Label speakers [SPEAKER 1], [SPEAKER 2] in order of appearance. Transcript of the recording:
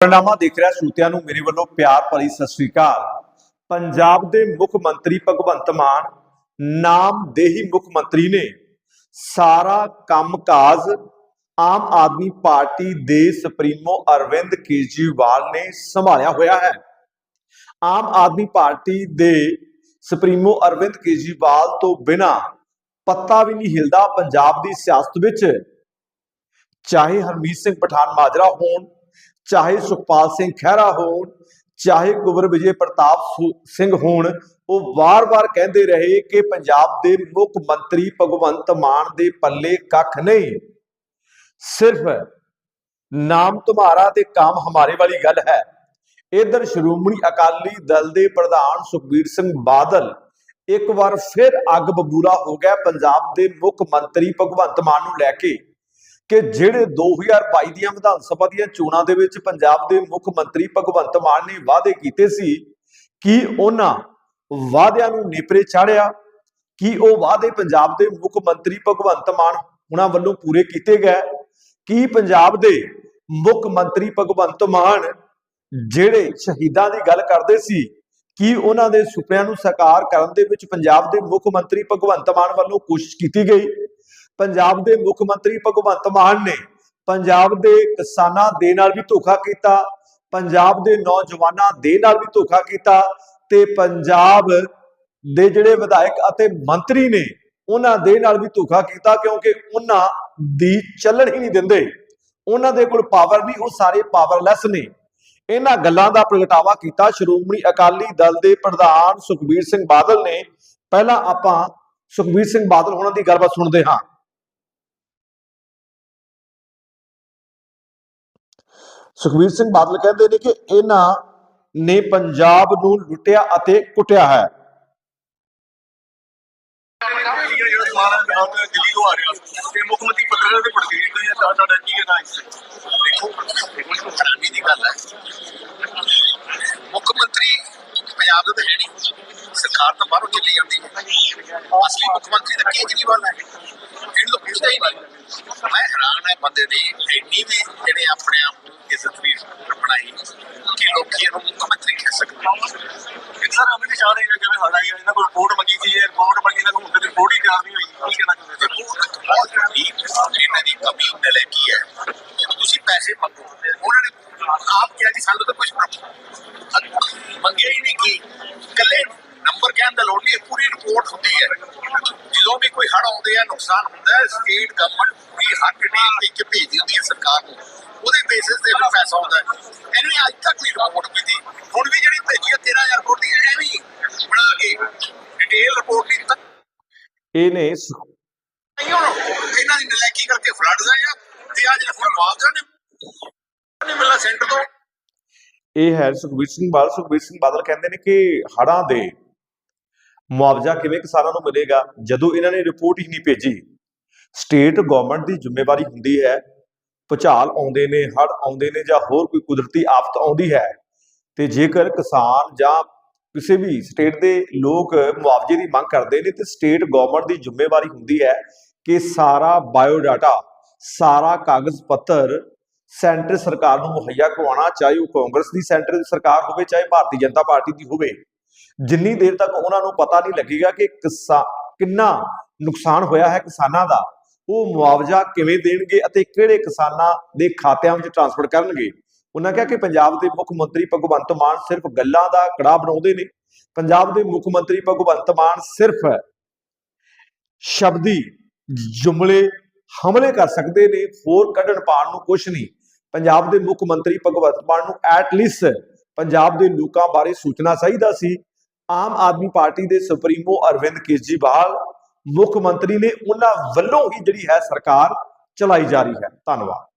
[SPEAKER 1] ਪ੍ਰਣਾਮਾ ਦੇਖ ਰਿਹਾ ਸਰੋਤਿਆਂ ਨੂੰ ਮੇਰੇ ਵੱਲੋਂ ਪਿਆਰ ਭਰੀ ਸਤਿ ਸ੍ਰੀ ਅਕਾਲ। ਪੰਜਾਬ ਦੇ ਮੁੱਖ ਮੰਤਰੀ ਭਗਵੰਤ ਮਾਨ ਨਾਮਦੇਹੀ ਮੁੱਖ ਮੰਤਰੀ ਨੇ ਸਾਰਾ ਕੰਮਕਾਜ ਆਮ ਆਦਮੀ ਪਾਰਟੀ ਦੇ ਸੁਪਰੀਮੋ ਅਰਵਿੰਦ ਕੇਜਰੀਵਾਲ ਨੇ ਸੰਭਾਲਿਆ ਹੋਇਆ ਹੈ। ਆਮ ਆਦਮੀ ਪਾਰਟੀ ਦੇ ਸੁਪਰੀਮੋ ਅਰਵਿੰਦ ਕੇਜਰੀਵਾਲ ਤੋਂ ਬਿਨਾ ਪੱਤਾ ਵੀ ਨਹੀਂ ਹਿਲਦਾ ਪੰਜਾਬ ਦੀ ਸਿਆਸਤ ਵਿੱਚ। ਚਾਹੇ ਹਰਮੀਤ ਸਿੰਘ ਪਠਾਨ ਮਾਜਰਾ ਹੋਣ ਚਾਹੇ ਸੁਖਪਾਲ ਸਿੰਘ ਖਹਿਰਾ ਹੋਣ, ਚਾਹੇ ਕੁਵਰ ਵਿਜੇ ਪ੍ਰਤਾਪ ਸਿੰਘ ਹੋਣ, ਉਹ ਵਾਰ-ਵਾਰ ਕਹਿੰਦੇ ਰਹੇ ਕਿ ਪੰਜਾਬ ਦੇ ਮੁੱਖ ਮੰਤਰੀ ਭਗਵੰਤ ਮਾਨ ਦੇ ਪੱਲੇ ਕੱਖ ਨਹੀਂ। ਸਿਰਫ ਨਾਮ ਤੁਹਾਰਾ ਤੇ ਕੰਮ ਹਮਾਰੇ ਵਾਲੀ ਗੱਲ ਹੈ। ਇਧਰ ਸ਼੍ਰੋਮਣੀ ਅਕਾਲੀ ਦਲ ਦੇ ਪ੍ਰਧਾਨ ਸੁਖਬੀਰ ਸਿੰਘ ਬਾਦਲ ਇੱਕ ਵਾਰ ਫਿਰ ਅੱਗ ਬਬੂਲਾ ਹੋ ਗਿਆ ਪੰਜਾਬ ਦੇ ਮੁੱਖ ਮੰਤਰੀ ਭਗਵੰਤ ਮਾਨ ਨੂੰ ਲੈ ਕੇ। ਕਿ ਜਿਹੜੇ 2022 ਦੀਆਂ ਵਿਧਾਨ ਸਭਾ ਦੀਆਂ ਚੋਣਾਂ ਦੇ ਵਿੱਚ ਪੰਜਾਬ ਦੇ ਮੁੱਖ ਮੰਤਰੀ ਭਗਵੰਤ ਮਾਨ ਨੇ ਵਾਅਦੇ ਕੀਤੇ ਸੀ, ਕਿ ਉਹਨਾਂ ਵਾਅਦਿਆਂ ਨੂੰ ਨੇਪਰੇ ਚਾੜਿਆ? ਕਿ ਉਹ ਵਾਅਦੇ ਪੰਜਾਬ ਦੇ ਮੁੱਖ ਮੰਤਰੀ ਭਗਵੰਤ ਮਾਨ ਉਹਨਾਂ ਵੱਲੋਂ ਪੂਰੇ ਕੀਤੇ ਗਏ? ਕਿ ਪੰਜਾਬ ਦੇ ਮੁੱਖ ਮੰਤਰੀ ਭਗਵੰਤ ਮਾਨ ਜਿਹੜੇ ਸ਼ਹੀਦਾਂ ਦੀ ਗੱਲ ਕਰਦੇ ਸੀ, ਕਿ ਉਹਨਾਂ ਦੇ ਸੁਪਨਿਆਂ ਨੂੰ ਸਾਕਾਰ ਕਰਨ ਦੇ ਵਿੱਚ ਪੰਜਾਬ ਦੇ ਮੁੱਖ ਮੰਤਰੀ ਭਗਵੰਤ ਮਾਨ ਵੱਲੋਂ ਕੋਸ਼ਿਸ਼ ਕੀਤੀ ਗਈ? ਪੰਜਾਬ ਦੇ ਮੁੱਖ ਮੰਤਰੀ ਭਗਵੰਤ ਮਾਨ ਨੇ ਪੰਜਾਬ ਦੇ ਕਿਸਾਨਾਂ ਦੇ ਨਾਲ ਵੀ ਧੋਖਾ ਕੀਤਾ, ਪੰਜਾਬ ਦੇ ਨੌਜਵਾਨਾਂ ਦੇ ਨਾਲ ਵੀ ਧੋਖਾ ਕੀਤਾ ਤੇ ਪੰਜਾਬ ਦੇ ਜਿਹੜੇ ਵਿਧਾਇਕ ਅਤੇ ਮੰਤਰੀ ਨੇ ਉਹਨਾਂ ਦੇ ਨਾਲ ਵੀ ਧੋਖਾ ਕੀਤਾ ਕਿਉਂਕਿ ਉਹਨਾਂ ਦੀ ਚੱਲਣ ਹੀ ਨਹੀਂ ਦਿੰਦੇ। ਉਹਨਾਂ ਦੇ ਕੋਲ ਪਾਵਰ ਨਹੀਂ, ਉਹ ਸਾਰੇ ਪਾਵਰਲੈਸ ਨੇ। ਇਹਨਾਂ ਗੱਲਾਂ ਦਾ ਪ੍ਰਗਟਾਵਾ ਕੀਤਾ ਸ਼੍ਰੋਮਣੀ ਅਕਾਲੀ ਦਲ ਦੇ ਪ੍ਰਧਾਨ ਸੁਖਬੀਰ ਸਿੰਘ ਬਾਦਲ ਨੇ। ਪਹਿਲਾਂ ਆਪਾਂ ਸੁਖਬੀਰ ਸਿੰਘ ਬਾਦਲ ਉਹਨਾਂ ਦੀ ਗੱਲਬਾਤ ਸੁਣਦੇ ਹਾਂ। ਸੁਖਬੀਰ ਸਿੰਘ ਬਾਦਲ ਕਹਿੰਦੇ ਨੇ ਕਿ ਇਹਨਾਂ ਨੇ ਪੰਜਾਬ ਨੂੰ ਲੁੱਟਿਆ ਅਤੇ ਕੁੱਟਿਆ ਹੈ।
[SPEAKER 2] ਦਿੱਲੀ ਤੋਂ ਆ ਰਿਹਾ ਤੇ ਮੁੱਖ ਮੰਤਰੀ ਪੱਤਰ ਦੇ ਪ੍ਰਤੀਕ ਨੇ ਤਾਂ ਸਾਡਾ ਕੀ ਕਹਿਣਾ ਇਸ
[SPEAKER 3] ਦੇਖੋ ਦੇਖੋ ਹੈਰਾਨੀ ਦੀ ਗੱਲ ਹੈ। ਮੁੱਖ ਮੰਤਰੀ ਪੰਜਾਬ ਦਾ ਤਾਂ ਹੈ ਨਹੀਂ। ਸਰਕਾਰ ਤਾਂ ਬਾਹਰੋਂ ਚੱਲੀ ਜਾਂਦੀ ਹੈ। ਅਸਲੀ ਮੁੱਖ ਮੰਤਰੀ ਤਾਂ ਕੇਜਰੀਵਾਲ ਹੈ। ਪੁੱਛਦਾ ਹੀ ਨਹੀਂ ਮੈਂ ਹੈਰਾਨ ਹੈ ਬੰਦੇ ਦੀ ਇੰਨੀ ਵੀ ਜਿਹੜੇ ਆਪਣੇ ਆਪ ਨੂੰ ਇੱਜ਼ਤ ਵੀ ਬਣਾਈ ਕਿ ਲੋਕੀ ਇਹਨੂੰ ਮੁੱਖ ਮੰਤਰੀ ਕਹਿ ਸਕਦੇ
[SPEAKER 2] ਸਰ ਅਮਿਤ ਸ਼ਾਹ ਨੇ ਜਿਵੇਂ ਸਾਡਾ ਹੀ ਇਹਨਾਂ ਕੋਲ ਰਿਪੋਰਟ ਮੰਗੀ ਸੀ ਇਹ ਰਿਪੋਰਟ ਮੰਗੀ ਨਾ ਕੋਈ ਰਿਪੋਰਟ ਹੀ ਤਿਆਰ ਨਹੀਂ ਹੋਈ। ਕੀ ਕਹਿਣਾ ਚਾਹੁੰਦੇ
[SPEAKER 3] ਵੱਡੀ ਇਹਨਾਂ ਦੀ ਕਮੀ ਨਲਾਇਕੀ ਹੈ ਤੁਸੀਂ ਪੈਸੇ ਮੰਗੋ। ਉਹਨਾਂ ਨੇ ਆਪ ਕਿਹਾ ਕਿ ਸਾਨੂੰ ਤਾਂ ਨੁਕਸਾਨ ਹੁੰਦਾ ਹੈ। ਸਟੇਟ ਗਵਰਨਮੈਂਟ ਪੂਰੀ ਹੱਕ ਡੇਲ ਦੇ ਕੇ ਭੇਜਦੀ ਹੁੰਦੀ ਹੈ ਸਰਕਾਰ ਨੂੰ। ਉਹਦੇ ਬੇਸਿਸ ਤੇ ਫਿਰ ਪੈਸਾ ਆਉਂਦਾ ਹੈ। ਇਹਨੇ ਅੱਜ ਤੱਕ ਨਹੀਂ ਰਿਪੋਰਟ ਕੀਤੀ। ਹੁਣ ਵੀ ਜਿਹੜੀ ਭੇਜੀ ਹੈ 13000 ਕਰੋੜ ਦੀ ਐਵੇਂ ਬਣਾ ਕੇ ਡਿਟੇਲ ਰਿਪੋਰਟ ਨਹੀਂ ਤੱਕ
[SPEAKER 1] ਇਹ ਨੇ
[SPEAKER 3] ਨਹੀਂ ਇਹਨਾਂ ਦੀ ਨਲਾਇਕੀ ਕਰਕੇ ਫਲੱਡਸ ਆਏ ਆ ਤੇ ਅੱਜ ਮੁਆਵਜ਼ਾ ਨਹੀਂ ਨਹੀਂ ਮਿਲਣਾ ਸੈਂਟਰ ਤੋਂ।
[SPEAKER 1] ਇਹ ਹੈ ਸੁਖਬੀਰ ਸਿੰਘ ਬਾਦਲ। ਸੁਖਬੀਰ ਸਿੰਘ ਬਾਦਲ ਕਹਿੰਦੇ ਨੇ ਕਿ ਹੜ੍ਹਾਂ ਦੇ ਮੁਆਵਜ਼ਾ ਕਿਵੇਂ ਕਿਸਾਨਾਂ ਨੂੰ ਮਿਲੇਗਾ? ਜਦੋਂ ਇਹਨਾਂ ਨੇ ਰਿਪੋਰਟ ਹੀ ਨਹੀਂ ਭੇਜੀ ਸਟੇਟ ਗਵਰਨਮੈਂਟ ਦੀ ਜ਼ਿੰਮੇਵਾਰੀ ਹੁੰਦੀ ਹੈ, ਭੁਚਾਲ ਆਉਂਦੇ ਨੇ, ਹੜ੍ਹ ਆਉਂਦੇ ਨੇ ਜਾਂ ਹੋਰ ਕੋਈ ਕੁਦਰਤੀ ਆਫਤ ਆਉਂਦੀ ਹੈ, ਤੇ ਜੇਕਰ ਕਿਸਾਨ ਜਾਂ ਕਿਸੇ ਵੀ ਸਟੇਟ ਦੇ ਲੋਕ ਮੁਆਵਜ਼ੇ ਦੀ ਮੰਗ ਕਰਦੇ ਨੇ, ਤੇ ਸਟੇਟ ਗਵਰਨਮੈਂਟ ਦੀ ਜ਼ਿੰਮੇਵਾਰੀ ਹੁੰਦੀ ਹੈ ਕਿ ਸਾਰਾ ਬਾਇਓਡਾਟਾ ਸਾਰਾ ਕਾਗਜ਼ ਪੱਤਰ ਸੈਂਟਰ ਸਰਕਾਰ ਨੂੰ ਮੁਹੱਈਆ ਕਰਵਾਉਣਾ, ਚਾਹੇ ਉਹ ਕਾਂਗਰਸ ਦੀ ਸੈਂਟਰ ਦੀ ਸਰਕਾਰ ਹੋਵੇ, ਚਾਹੇ ਭਾਰਤੀ ਜਨਤਾ ਪਾਰਟੀ ਦੀ ਹੋਵੇ। ਜਿੰਨੀ ਦੇਰ ਤੱਕ ਉਹਨਾਂ ਨੂੰ ਪਤਾ ਨਹੀਂ ਲੱਗੇਗਾ ਕਿ ਕਿਸਾ, ਕਿੰਨਾ ਨੁਕਸਾਨ ਹੋਇਆ ਹੈ ਕਿਸਾਨਾਂ ਦਾ, ਉਹ ਮੁਆਵਜ਼ਾ ਕਿਵੇਂ ਦੇਣਗੇ ਅਤੇ ਕਿਹੜੇ ਕਿਸਾਨਾਂ ਦੇ ਖਾਤਿਆਂ ਵਿੱਚ ਟ੍ਰਾਂਸਫਰ ਕਰਨਗੇ। ਉਹਨਾਂ ਕਿਹਾ ਕਿ ਪੰਜਾਬ ਦੇ ਮੁੱਖ ਮੰਤਰੀ ਭਗਵੰਤ ਮਾਨ ਸਿਰਫ ਗੱਲਾਂ ਦਾ ਕੜਾ ਬਣਾਉਂਦੇ ਨੇ। ਪੰਜਾਬ ਦੇ ਮੁੱਖ ਮੰਤਰੀ ਭਗਵੰਤ ਮਾਨ ਸਿਰਫ ਸ਼ਬਦੀ ਜੁਮਲੇ ਹਮਲੇ ਕਰ ਸਕਦੇ ਨੇ, ਹੋਰ ਕੱਢਣ ਪਾਣ ਨੂੰ ਕੁਝ ਨਹੀਂ। ਪੰਜਾਬ ਦੇ ਮੁੱਖ ਮੰਤਰੀ ਭਗਵੰਤ ਮਾਨ ਨੂੰ ਐਟ ਲੀਸਟ ਪੰਜਾਬ ਦੇ ਲੋਕਾਂ ਬਾਰੇ ਸੋਚਣਾ ਚਾਹੀਦਾ ਸੀ। ਆਮ ਆਦਮੀ ਪਾਰਟੀ ਦੇ ਸੁਪਰੀਮੋ ਅਰਵਿੰਦ ਕੇਜਰੀਵਾਲ ਮੁੱਖ ਮੰਤਰੀ ਨੇ ਉਹਨਾਂ ਵੱਲੋਂ ਹੀ ਜਿਹੜੀ ਹੈ ਸਰਕਾਰ ਚਲਾਈ ਜਾ ਰਹੀ ਹੈ। ਧੰਨਵਾਦ।